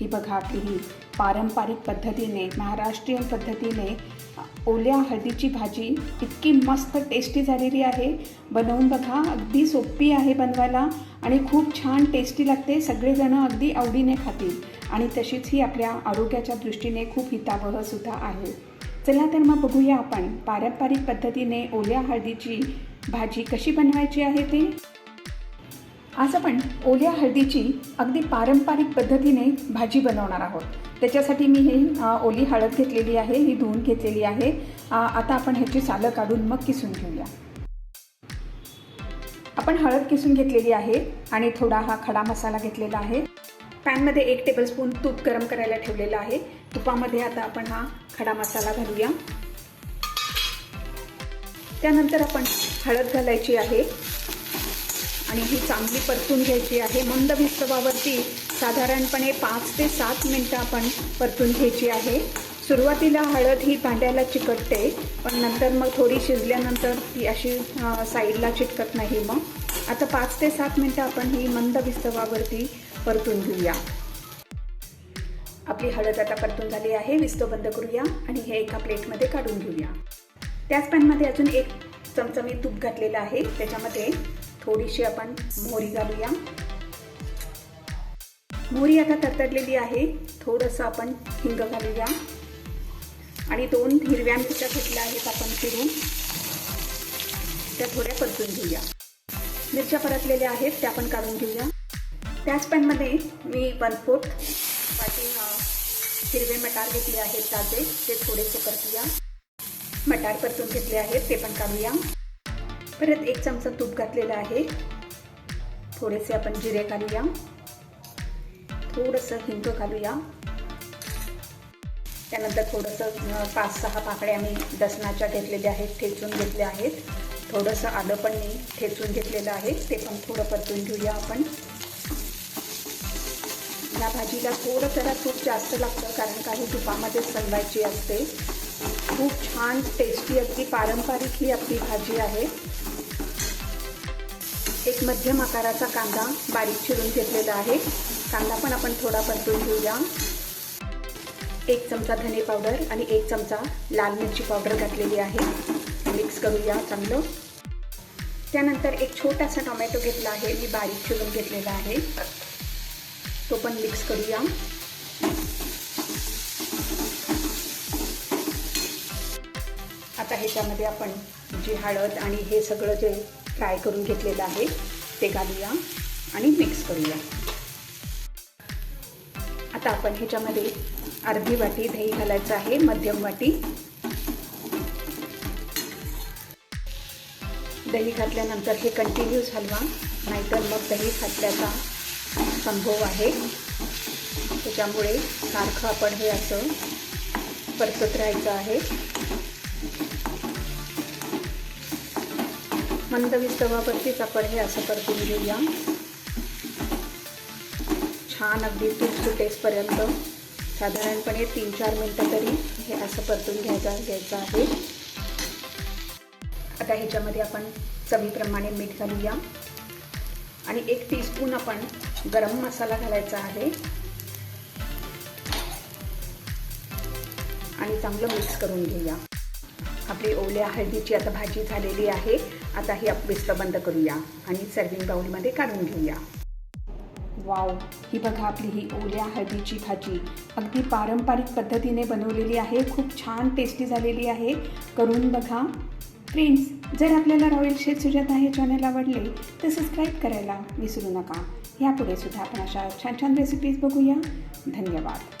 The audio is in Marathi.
ही बघा आपली ही पारंपरिक पद्धतीने महाराष्ट्रीयन पद्धतीने ओल्या हळदीची भाजी इतकी मस्त टेस्टी झालेली आहे. बनवून बघा अगदी सोपी आहे बनवायला आणि खूप छान टेस्टी लागते. सगळेजणं अगदी आवडीने खातील आणि तशीच ही आपल्या आरोग्याच्या दृष्टीने खूप हितावह सुद्धा आहे. चला तर मग बघूया आपण पारंपरिक पद्धतीने ओल्या हळदीची भाजी कशी बनवायची आहे ते. आज आपण ओल्या हळदीची अगदी पारंपरिक पद्धतीने भाजी बनवणार आहोत. त्याच्यासाठी मी ही ओली हळद घेतलेली आहे ही धुवून घेतलेली आहे. आता आपण ह्याची सालं काढून मग किसून घेऊया. आपण हळद किसून घेतलेली आहे आणि थोडा हा खडा मसाला घेतलेला आहे. पॅनमध्ये एक टेबलस्पून तूप गरम करायला ठेवलेलं आहे. तुपामध्ये आता आपण हा खडा मसाला घालूया. त्यानंतर आपण हळद घालायची आहे. आणि ही चांगली परतून घ्यायची आहे. मंद विस्तवावरती साधारणपणे पाच ते सात मिनटं आपण परतून घ्यायची आहे. सुरुवातीला हळद ही भांड्याला चिकटते पण नंतर मग थोडी शिजल्यानंतर ती अशी साईडला चिटकत नाही मग. आता पाच ते सात मिनटं आपण ही मंद विस्तवावरती परतून घेऊया. आपली हळद आता परतून झाली आहे. विस्तव बंद करूया आणि हे एका प्लेटमध्ये काढून घेऊया. त्याच पॅनमध्ये अजून एक चमचा मी तूप घातलेलं आहे. त्याच्यामध्ये थोडीशी आपण मोहरी घालूया. मोहरी आता तरतडलेली आहे. थोडंसं आपण हिंग घालूया. आणि दोन हिरव्या मिरच्या घेतल्या आहेत आपण फिरून त्या थोड्या परतून घेऊया. मिरच्या परतलेल्या आहेत त्या पण काढून घेऊया. त्याच पॅनमध्ये मी वन फोर्थ वाटी हिरवे मटार घेतले आहेत ताजे. ते थोडेसे परतूया. मटार परतून घेतले आहेत ते पण काढूया. परत एक चमचा तूप घातलेला आहे. थोडेसे आपण जिरे घालूया. थोडंसं हिंग घालूया. त्यानंतर थोडंसं पाच सहा पाकळ्या मी दसनाच्या घेतलेल्या आहेत ठेचून घेतल्या आहेत. थोडंसं आलं पण मी ठेचून घेतलेलं आहे. ते पण थोडं परतून घेऊया आपण. या भाजीला थोडं जरा तूप जास्त लागतं कारण काही तुपामध्ये सलवायची असते. खूप छान टेस्टी अगदी पारंपरिक ही आपली भाजी आहे. एक मध्यम आकाराचा कांदा बारीक चिरून घेतलेला आहे. कांदा पण आपण थोडा परतून घेऊया. एक चमचा धने पावडर आणि एक चमचा लाल मिरची पावडर घातलेली आहे. मिक्स करूया चांगलं. त्यानंतर एक छोटासा टोमॅटो घेतला आहे. मी बारीक चिरून घेतलेला आहे. तो पण मिक्स करूया. आता ह्याच्यामध्ये आपण जी हळद आणि हे सगळं जे फ्राय करून घेतलेलं आहे. ते घालूया आणि मिक्स करूया. आता आपण ह्याच्यामध्ये अर्धी वाटी दही घालायचं आहे मध्यम वाटी. दही घातल्यानंतर हे कंटिन्यू हलवा नाहीतर मग दही फाटल्याचा संभव आहे. त्याच्यामुळे सारखं आपण हे असं परतत राहायचं आहे. मंद विस्तवावरतीच आपण हे असं परतून घेऊया छान अगदी तूप सुटेसपर्यंत साधारणपणे तीन चार मिनटं तरी हे असं परतून घ्यायचं घ्यायचं आहे. आता ह्याच्यामध्ये आपण चवीप्रमाणे मीठ घालूया. आणि एक टीस्पून आपण गरम मसाला घालायचा आहे. आणि चांगलं मिक्स करून घेऊया. आपली ओल्या हळदीची आता भाजी झालेली आहे. आता ही विस्त बंद करूया आणि सर्विंग बाउलमध्ये काढून घेऊया. वाव ही बघा आपली ही ओल्या हळदीची भाजी. अगदी पारंपरिक पद्धतीने बनवलेली आहे. खूप छान टेस्टी झालेली आहे. करून बघा. फ्रेंड्स जर आपल्याला रॉयल शेफ सुजाता हे चॅनल आवडले तर सबस्क्राईब करायला विसरू नका. यापुढे सुद्धा आपण अशा छान छान रेसिपीज बघूया. धन्यवाद.